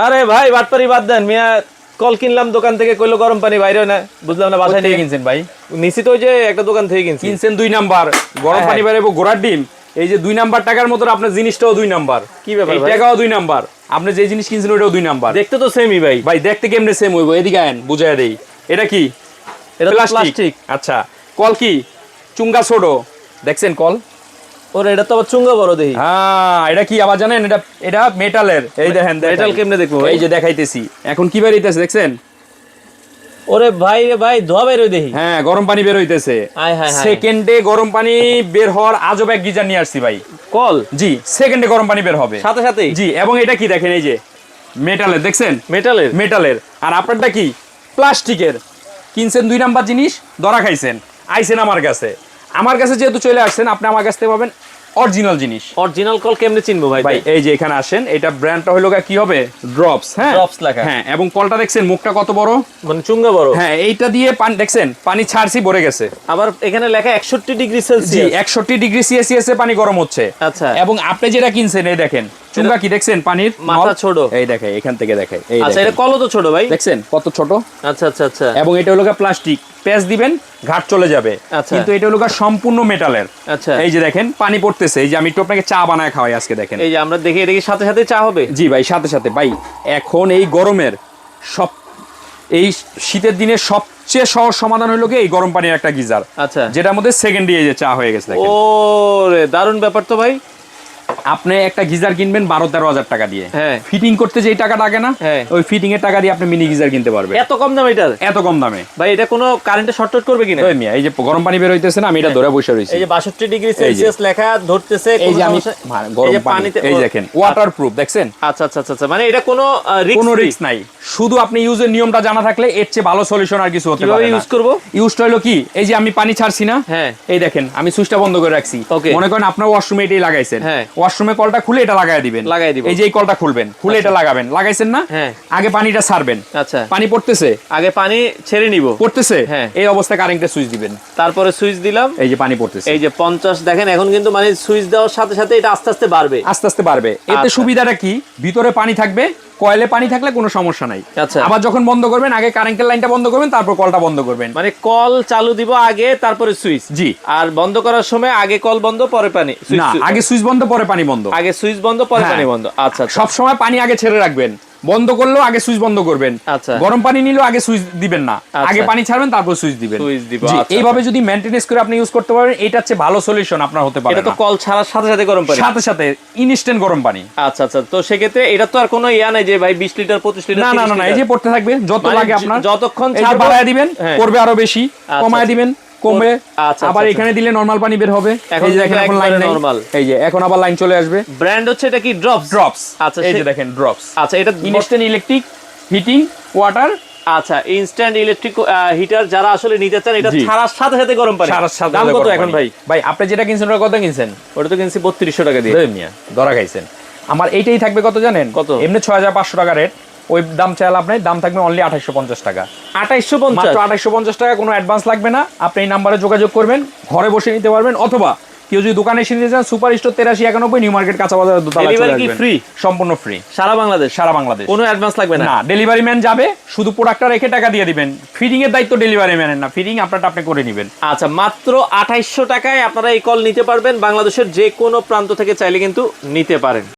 আরে ভাই বাদ বাটপারি বাদ দেন। মিয়া কল কিনলাম দোকান থেকে কইলো গরম পানি বাইরে না। বুঝলাম না বাসায় নিয়ে কিনছেন ভাই? নিশ্চিত তো ওই যে একটা দোকান থেকে কিনছি। কিনছেন দুই নাম্বার। গরম হ্যাঁ, পানি বেরাবো ঘোড়ার ডিম। এই যে দুই নাম্বার টাকার মতো আপনার জিনিসটাও দুই নাম্বার। কি ব্যাপার টাকাও দুই নাম্বার। আপনি যে জিনিস কিনছেন ওটাও দুই নাম্বার। দেখতে তো সেমই ভাই। ভাই দেখতে কেমনে সেম হইব? এদিকে আয়েন বুঝাই দেই। এটা কি? এটা প্লাস্টিক। আচ্ছা। কল কি? চুঙ্গা ছোড়ো দেখছেন কল? ওরে এটা তো আবার চুঙ্গা বড় দেহি। হ্যাঁ এটা কি আবার জানেন? এটা এটা মেটালের এই দেখেন মেটাল কেমনে দেখব? এই যে দেখাইতেছি। এখন কি বেরিয়েছে দেখছেন? ওরে ভাই রে ভাই ধোয়া বের দেহি। হ্যাঁ গরম পানি বের হইতেছে। সেকেন্ডে গরম পানি বের হওয়ার আজব এক গিজার নিয়ে আসছি ভাই। কল? জি সেকেন্ডে গরম পানি বের হবে। সাথে সাথেই? জি এবং এটা কি দেখেন এই যে মেটালের দেখছেন? মেটালের মেটালের আর আপনারটা কি? প্লাস্টিকের। কিনছেন দুই নাম্বার জিনিস ধরা খাইছেন। আইছেন আমার কাছে। আমার কাছে যেহেতু চলে আসছেন আপনি আমার কাছ থেকে পাবেন অরিজিনাল জিনিস। অরিজিনাল কল কেমনে চিনবো ভাই? ভাই এই যে এখানে আসেন এটা ব্র্যান্ডটা হলো কি হবে? ড্রপস হ্যাঁ? ড্রপস লেখা। হ্যাঁ এবং কলটা দেখছেন মুখটা কত বড়? মানে চুঙ্গা বড়। হ্যাঁ এইটা দিয়ে পানি দেখছেন পানি ছাড়ছি ভরে গেছে। আবার এখানে লেখা একষট্টি ডিগ্রি জি সেলসিয়াস একষট্টি ডিগ্রি সিএসিএস এ পানি গরম হচ্ছে। আচ্ছা। এবং আপনি যেটা কিনছেন এই দেখেন চুঙ্গা কি দেখছেন? পানির মাথা ছোট। এই দেখে এখান থেকে দেখে আচ্ছা এটা তো ছোট ভাই? দেখছেন কত ছোট? আচ্ছা আচ্ছা আচ্ছা। এবং এটা হলো প্লাস্টিক। প্যাচ দিবেন ঘাট চলে যাবে। আচ্ছা। কিন্তু এটা হলো সম্পূর্ণ মেটালের। আচ্ছা। এই যে দেখেন পানি পড়তেছে। এই যে আমি একটু আপনাকে চা বানায় খাওয়াই আজকে দেখেন। এই যে আমরা দেখি এটা কি সাথে সাথে চা হবে? জি ভাই সাথে সাথে। ভাই এখন এই গরমের সব এই শীতের দিনে সবচেয়ে সহজ সমাধান হলো কি এই গরম পানির একটা গিজার। আচ্ছা। যেটার মধ্যে সেকেন্ড দিয়ে চা হয়ে গেছে ও রে দারুণ ব্যাপার তো ভাই। আপনি একটা গিজার কিনবেন বারো তেরো হাজার টাকা দিয়ে। হ্যাঁ। ফিটিং করতে যে টাকা লাগে না হ্যাঁ। ওই ফিটিং এর টাকা দিয়ে আপনি মিনি গিজার কিনতে পারবেন। এত কম দাম এটার এত কম দামে। ভাই এটা কোনো কারেন্টে শর্ট করবে কিনা? মিয়া, এই যে গরম পানি বের হইতেছে না আমি এটা ধরে বসে রয়েছি এই যে বাষট্টি ডিগ্রি সেলসিয়াস লেখা ধরতেছে এই যে আমি হ্যাঁ, গরম পানিতে এই দেখেন ওয়াটার প্রুফ দেখছেন? আচ্ছা আচ্ছা আচ্ছা আচ্ছা। মানে এটা কোনো রিস্ক কোনো রিস্ক নাই। শুধু আপনি ইউজের নিয়মটা জানা থাকলে এর চেয়ে ভালো সলিউশন আর কিছু হতে পারে না। ইউজ করব? ইউজটা হলো কি? এই যে আমি পানি ছাড়ছি না হ্যাঁ। এই দেখেন আমি সুইচটা বন্ধ করে রাখছি। মনে করেন আপনার ওয়াশরুমে এটাই লাগাইছেন। হ্যাঁ। ওয়াশরুমে কলটা খুলে এটা লাগাই দিবেন। লাগাই দিবেন এই যে এই কলটা খুলবেন খুলে এটা লাগাবেন। লাগাইছেন না? হ্যাঁ। আগে পানিটা ছাড়বেন আচ্ছা। পানি পড়তেছে? আগে পানি ছেড়ে নিব। পড়তেছে? হ্যাঁ। এই অবস্থায় কারেন্টের সুইচ দিবেন। তারপরে সুইচ দিলাম। এই যে পানি পড়তেছে। এই যে পঞ্চাশ দেখেন এখন কিন্তু মানে সুইচ দেওয়ার সাথে সাথে এটা আস্তে আস্তে বাড়বে। আস্তে আস্তে বাড়বে। এতে আচ্ছা। সুবিধাটা কি? ভিতরে পানি থাকবে কয়েলে পানি থাকলে কোনো সমস্যা নাই। আচ্ছা। আবার যখন বন্ধ করবেন আগে কারেন্টের লাইনটা বন্ধ করবেন তারপর কলটা বন্ধ করবেন। মানে কল চালু দিব আগে তারপরে সুইচ জি। আর বন্ধ করার সময় আগে কল বন্ধ পরে পানি। সুইচ না আগে সুইচ বন্ধ পরে পানি বন্ধ। আগে সুইচ বন্ধ পরে হ্যাঁ। পানি বন্ধ। আচ্ছা আচ্ছা। সব সময় পানি আগে ছেড়ে রাখবেন। বন্ধ করলেও আগে সুইচ বন্ধ করবেন। আচ্ছা। গরম পানি নিলেও আগে সুইচ দিবেন না। আচ্ছা। আগে পানি ছাড়বেন তারপর সুইচ দিবেন। আচ্ছা, এইভাবে যদি মেইনটেনেন্স করে আপনি ইউজ করতে পারবেন এটা হচ্ছে ভালো সলিউশন আপনার হতে পারে এটা তো কল ছাড়ার সাথে সাথে গরম পানি? সাথে সাথে ইনস্ট্যান্ট গরম পানি। আচ্ছা আচ্ছা তো সেক্ষেত্রে এটা তো আর কোনো ইয়া নাই যে ভাই বিশ লিটার পঁচিশ লিটার না না না এই যে পড়তে থাকবে যত মানে লাগে আপনার যতক্ষণ ছাড়বো- বাড়ায় দিবেন হ্যাঁ। করবে আরও বেশি কমায়। দিবেন। কমবে আচ্ছা, আবার আচ্ছা, এখানে দিলে নরমাল পানি বের হবে। এখন দেখেন এখন লাইন normal। এই যে এখন আবার লাইন চলে আসবে। ব্র্যান্ড হচ্ছে এটা কি ড্রপস ড্রপস আচ্ছা, এই যে দেখেন ড্রপস আচ্ছা এটা ইনস্ট্যান্ট ইলেকট্রিক হিটিং ওয়াটার আচ্ছা ইনস্ট্যান্ট ইলেকট্রিক হিটার যারা আসলে নিতে চান এটা। ছাড়ার সাথে সাথে গরম পানি। সারা সাথে দাম কত এখন ভাই? ভাই আপনি যেটা কিনছেন ওটা কত কিনছেন? ওটা তো কিনছি বত্রিশশো টাকা দিয়ে। ধরে খাইছেন। আমার এইটাই থাকবে কত জানেন? কত? এমনি ছয় হাজার পাঁচশো টাকা রেট ওই দাম চাইলে আপনার দাম থাকবে অনলি আঠাইশো পঞ্চাশ টাকা। আঠাইশশো পঞ্চাশ? আঠাইশো পঞ্চাশ টাকা কোনো অ্যাডভান্স লাগবে না। আপনি এই নাম্বারে যোগাযোগ করবেন ঘরে বসে নিতে পারবেন অথবা কেউ যদি দোকানে এসে নিতে চান সুপার স্টোর তেরাশি একানব্বই নিউ মার্কেট কাঁচা বাজার দোতলা আসবেন। free? সম্পূর্ণ ফ্রি সারা বাংলাদেশ? সারা বাংলাদেশ। কোনো অ্যাডভান্স লাগবে না? না ডেলিভারি ম্যান যাবে শুধু প্রোডাক্টটা রেখে টাকা দিয়ে দিবেন। ফিডিং এর দায়িত্ব ডেলিভারি ম্যানের না ফিডিং আপনারটা আপনি করে নেবেন। আচ্ছা মাত্র আঠাইশশো টাকায় আপনারা এই কল নিতে পারবেন। বাংলাদেশের যে কোনো প্রান্ত থেকে চাইলে কিন্তু নিতে পারেন।